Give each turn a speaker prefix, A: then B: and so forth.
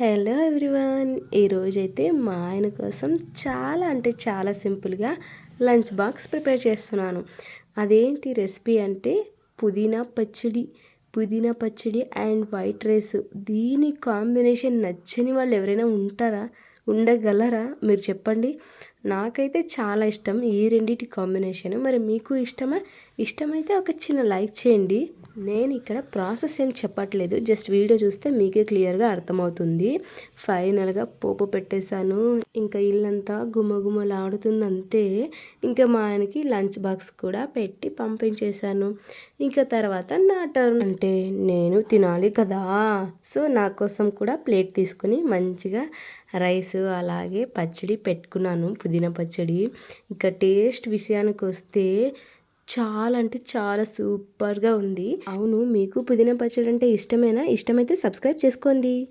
A: Hello everyone. ఈరోజైతే మా ఆయన కోసం చాలా అంటే చాలా సింపుల్గా లంచ్ బాక్స్ ప్రిపేర్ చేస్తున్నాను. అదేంటి రెసిపీ అంటే పుదీనా పచ్చడి పుదీనా పచ్చడి అండ్ వైట్ రైస్. దీని కాంబినేషన్ నచ్చని వాళ్ళు ఎవరైనా ఉంటారా? ఉండగలరా? మీరు చెప్పండి. నాకైతే చాలా ఇష్టం ఈ రెండింటి కాంబినేషన్. మరి మీకు ఇష్టమా? ఇష్టమైతే ఒక చిన్న లైక్ చేయండి. నేను ఇక్కడ ప్రాసెస్ ఏం చెప్పట్లేదు. జస్ట్ వీడియో చూస్తే మీకే క్లియర్గా అర్థమవుతుంది. ఫైనల్గా పోపు పెట్టేశాను. ఇంకా ఇల్లంతా గుమగుమలాడుతుంది అంతే ఇంకా మా ఆయనకి లంచ్ బాక్స్ కూడా పెట్టి పంపించేశాను. ఇంకా తర్వాత నా టర్న్ అంటే నేను తినాలి కదా. సో నా కోసం కూడా ప్లేట్ తీసుకుని మంచిగా రైస్ అలాగే పచ్చడి పెట్టుకున్నాను పుదీనా పచ్చడి. ఇంకా టేస్ట్ విషయానికి వస్తే చాలా అంటే చాలా సూపర్గా ఉంది. అవును మీకు పుదీనా పచ్చడి అంటే ఇష్టమేనా? ఇష్టమైతే సబ్స్క్రైబ్ చేసుకోండి.